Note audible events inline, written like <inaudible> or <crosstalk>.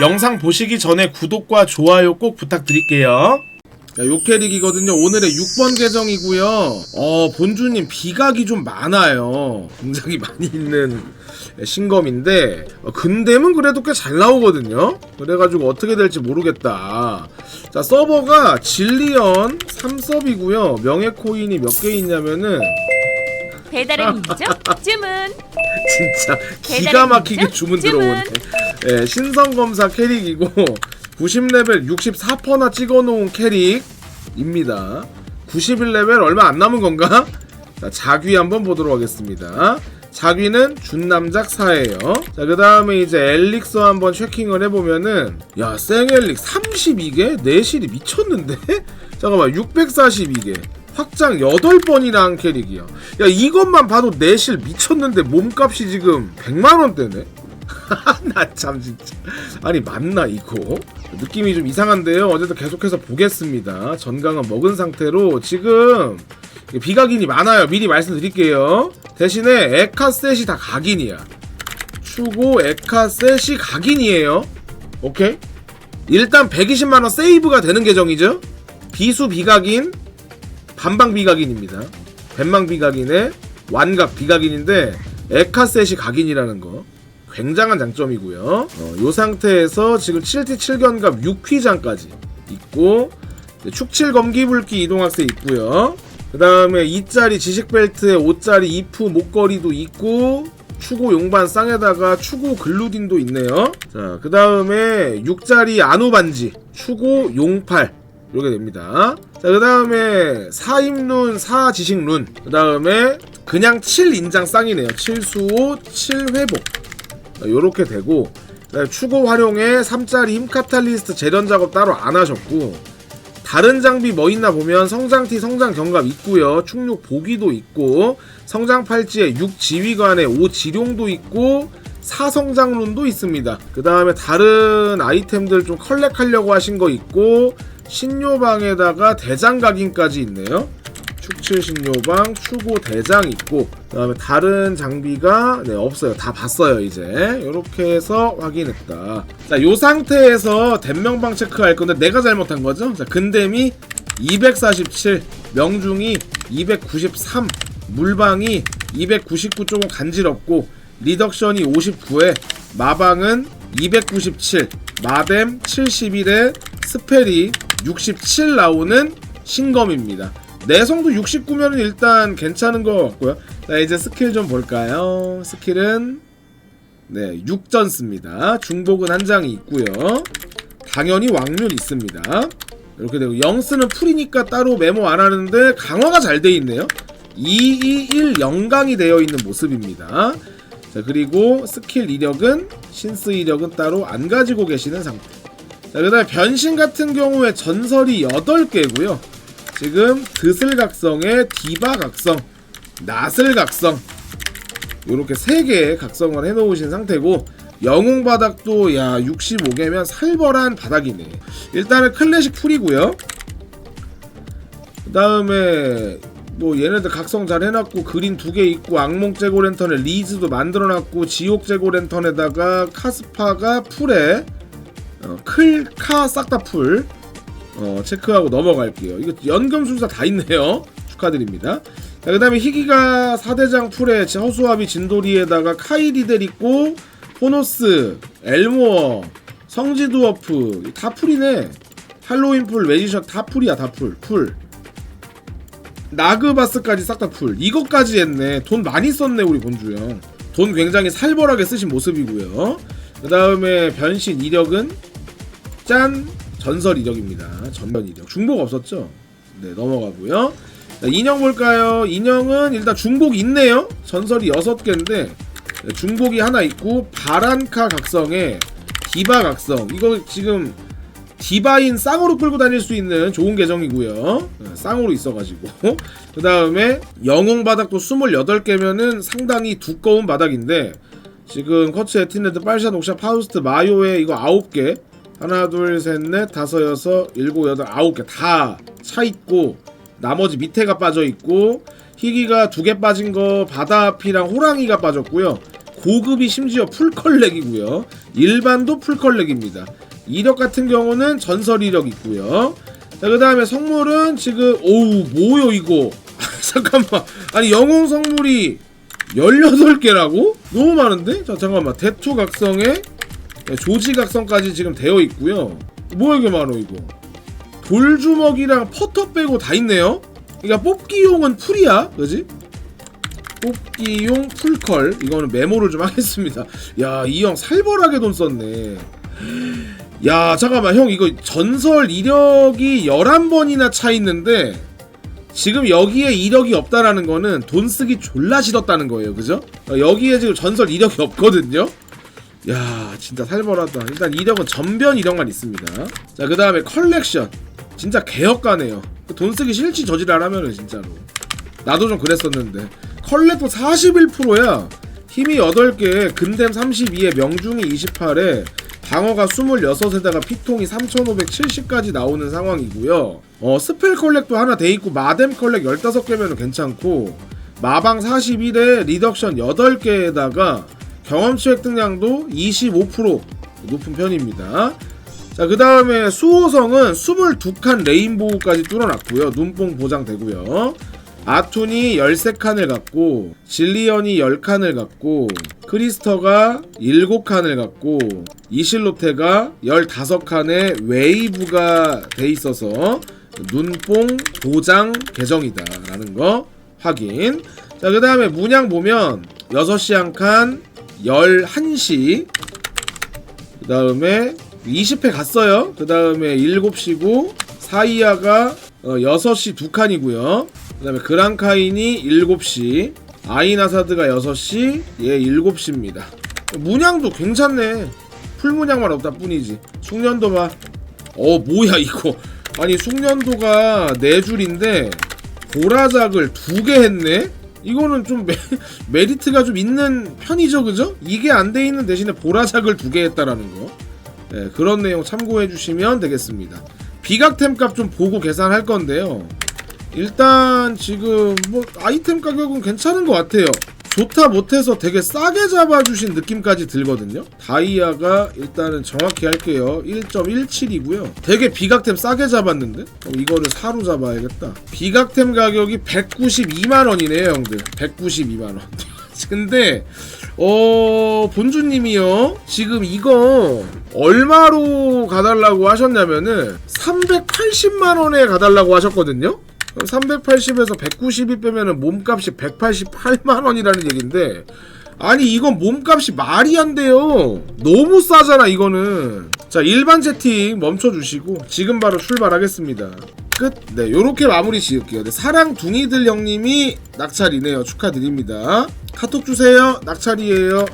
영상 보시기 전에 구독과 좋아요 꼭 부탁드릴게요. 자, 요 캐릭이거든요. 오늘의 6번 계정이고요. 어, 본주님 비각이 좀 많아요. 굉장히 많이 있는 신검인데 어, 근댐은 그래도 꽤 잘 나오거든요. 그래가지고 어떻게 될지 모르겠다. 자, 서버가 진리언 3서비고요. 명예 코인이 몇 개 있냐면은 배달의 <laughs> 민족 주문 진짜 기가 막히게 민족 주문 주문. 들어오네. 예, 신성 검사 캐릭이고 90레벨 64%나 찍어놓은 캐릭입니다. 91레벨 얼마 안 남은 건가? 자, 자귀 한번 보도록 하겠습니다. 자귀는 준남작 4예요. 자, 그 다음에 이제 엘릭서 한번 체킹을 해보면은, 야, 생엘릭 32개? 내실이 미쳤는데? <laughs> 잠깐만, 642개. 확장 8번이나 한 캐릭이야. 야, 이것만 봐도 내실 미쳤는데 몸값이 지금 100만원대네? <laughs> 나 참 진짜. 아니, 맞나, 이거? 느낌이 좀 이상한데요. 어쨌든 계속해서 보겠습니다. 전강은 먹은 상태로 지금 비각인이 많아요. 미리 말씀드릴게요. 대신에 에카셋이 다 각인이야. 추고 에카셋이 각인이에요. 오케이? 일단 120만원 세이브가 되는 계정이죠. 비수 비각인, 반방 비각인입니다. 벤망 비각인의 완각 비각인인데 에카셋이 각인이라는 거. 굉장한 장점이고요. 어, 요 상태에서 지금 7T 7견갑 6휘장까지 있고 네, 축칠 검기불기 이동학생 있고요. 그 다음에 2짜리 지식벨트에 5짜리 이프 목걸이도 있고 추고 용반 쌍에다가 추고 글루딘도 있네요. 자, 그 다음에 6짜리 안우반지 추고 용팔 이렇게 됩니다. 자, 그 다음에 4임룬 4지식룬 그 다음에 그냥 7인장 쌍이네요. 7수호 7회복 요렇게 되고 그다음에 추고 활용에 3짜리 힘 카탈리스트 재련 작업 따로 안 하셨고 다른 장비 뭐 있나 보면 성장티 성장 경갑 있고요 충육 보기도 있고 성장 팔찌에 6 지휘관에 5 지룡도 있고 사성장룬도 있습니다 그 다음에 다른 아이템들 좀 컬렉하려고 하신 거 있고 신료방에다가 대장각인까지 있네요 축칠 신료방, 추고 대장 있고 그다음에 다른 장비가 네 없어요. 다 봤어요 이제. 이렇게 해서 확인했다. 자, 요 상태에서 댐명방 체크할 건데 내가 잘못한 거죠? 자, 근댐이 247, 명중이 293, 물방이 299 조금 간지럽고 리덕션이 59에 마방은 297, 마뎀 71에 스펠이 67 나오는 신검입니다. 내성도 69면은 일단 괜찮은 것 같고요. 자 이제 스킬 좀 볼까요? 스킬은 네 6전 씁니다. 중복은 한 장이 있고요. 당연히 왕률 있습니다. 이렇게 되고 영스는 풀이니까 따로 메모 안 하는데 강화가 잘 돼 있네요. 221 영강이 되어 있는 모습입니다. 자 그리고 스킬 이력은 신스 이력은 따로 안 가지고 계시는 상태. 자 그다음에 변신 같은 경우에 전설이 8개고요. 지금 드슬각성에 디바각성, 나슬각성 이렇게 세 개의 각성을 해놓으신 상태고 영웅 바닥도 야 65개면 살벌한 바닥이네. 일단은 클래식 풀이고요. 그 다음에 뭐 얘네들 각성 잘 해놨고 그린 두 개 있고 악몽 제고 랜턴에 리즈도 만들어놨고 지옥 제고 랜턴에다가 카스파가 풀에 어, 클카 싹 다 풀. 어, 체크하고 넘어갈게요. 이거 연금 술사 다 있네요. <laughs> 축하드립니다. 자, 그 다음에 희귀가 4대장 풀에 허수아비 진도리에다가 카이리델 있고 호노스, 엘모어, 성지드워프 다 풀이네. 할로윈 풀, 매지션 다 풀이야 다 풀. 풀. 나그바스까지 싹 다 풀. 이것까지 했네. 돈 많이 썼네 우리 본주 형. 돈 굉장히 살벌하게 쓰신 모습이고요. 그 다음에 변신 이력은 짠 전설 이력입니다. 전면 이력. 중복 없었죠? 네, 넘어가고요. 자, 인형 볼까요? 인형은 일단 중복 있네요. 전설이 6개인데 네, 중복이 하나 있고 바란카 각성에 디바 각성. 이거 지금 디바인 쌍으로 끌고 다닐 수 있는 좋은 계정이고요. 네, 쌍으로 있어가지고. <laughs> 그 다음에 영웅 바닥도 28개면은 상당히 두꺼운 바닥인데 지금 커츠 에티네드 빨샷 옥샤 파우스트 마요에 이거 9개 하나 둘 셋 넷 다섯 여섯 일곱 여덟 아홉 개 다 차 있고 나머지 밑에가 빠져 있고 희귀가 두 개 빠진 거 바다피랑 호랑이가 빠졌고요. 고급이 심지어 풀컬렉이고요. 일반도 풀컬렉입니다. 이력 같은 경우는 전설 이력 있고요. 자, 그 다음에 성물은 지금, 오우, 뭐요, 이거? <laughs> 잠깐만. 아니, 영웅 성물이 18개라고? 너무 많은데? 자, 잠깐만. 대투 각성에 네, 조지 각성까지 지금 되어 있고요. 뭐야, 이게 많어, 이거? 돌주먹이랑 퍼터 빼고 다 있네요? 그러니까 뽑기용은 풀이야, 그지? 뽑기용 풀컬 이거는 메모를 좀 <laughs> 하겠습니다. 야, 이 형 살벌하게 돈 썼네. 야, 잠깐만, 형 이거 전설 이력이 11번이나 차 있는데 지금 여기에 이력이 없다라는 거는 돈 쓰기 졸라 싫었다는 거예요. 그죠? 어, 여기에 지금 전설 이력이 없거든요. 야, 진짜 살벌하다. 일단 이력은 전변 이력만 있습니다. 자, 그 다음에 컬렉션. 진짜 개혁가네요. 돈 쓰기 싫지 저지랄 하면은 진짜로. 나도 좀 그랬었는데. 컬렉도 41%야. 힘이 8개, 근댐 32에 명중이 28에 방어가 26에다가 피통이 3570까지 나오는 상황이고요. 어, 스펠 컬렉도 하나 돼 있고 마뎀 컬렉 15개면 괜찮고 마방 41에 리덕션 8개에다가 경험치 획득량도 25% 높은 편입니다. 자, 그 다음에 수호성은 22칸 레인보우까지 뚫어놨고요. 눈뽕 보장되고요. 아툰이 13칸을 갖고 질리언이 10칸을 갖고 크리스터가 7칸을 갖고 이실로테가 15칸의 웨이브가 돼 있어서 눈뽕 보장 계정이다 라는 거 확인 자 그 다음에 문양 보면 6시 한칸 11시 그 다음에 20회 갔어요. 그 다음에 7시고 사이아가 어, 6시 두 칸이고요. 그 다음에 그랑카인이 7시 아이나사드가 6시 얘 7시입니다. 문양도 괜찮네. 풀문양만 없다 뿐이지. 숙련도 봐. 어 뭐야 이거. 아니 숙련도가 4줄인데 보라작을 두 개 했네? 이거는 좀 메, <laughs> 메리트가 좀 있는 편이죠 그죠? 이게 안 돼 있는 대신에 보라작을 두 개 했다라는 거. 네, 그런 내용 참고해 주시면 되겠습니다. 비각템 값 좀 보고 계산할 건데요. 일단 지금 뭐 아이템 가격은 괜찮은 것 같아요 좋다 못해서 되게 싸게 잡아주신 느낌까지 들거든요. 다이아가 일단은 정확히 할게요. 1.17이고요. 되게 비각템 싸게 잡았는데? 그럼 이거를 사로 잡아야겠다. 비각템 가격이 192만원이네요 형들. 192만원. <laughs> 근데 어 본주님이요. 지금 이거 얼마로 가달라고 하셨냐면은 380만원에 가달라고 하셨거든요 380에서 192 빼면은 몸값이 188만 원이라는 얘긴데 아니 이건 몸값이 말이 안 돼요. 너무 싸잖아 이거는. 자 일반 채팅 멈춰주시고 지금 바로 출발하겠습니다. 끝? 네 요렇게 마무리 지을게요. 네, 사랑둥이들 형님이 낙찰이네요. 축하드립니다. 카톡 주세요. 낙찰이에요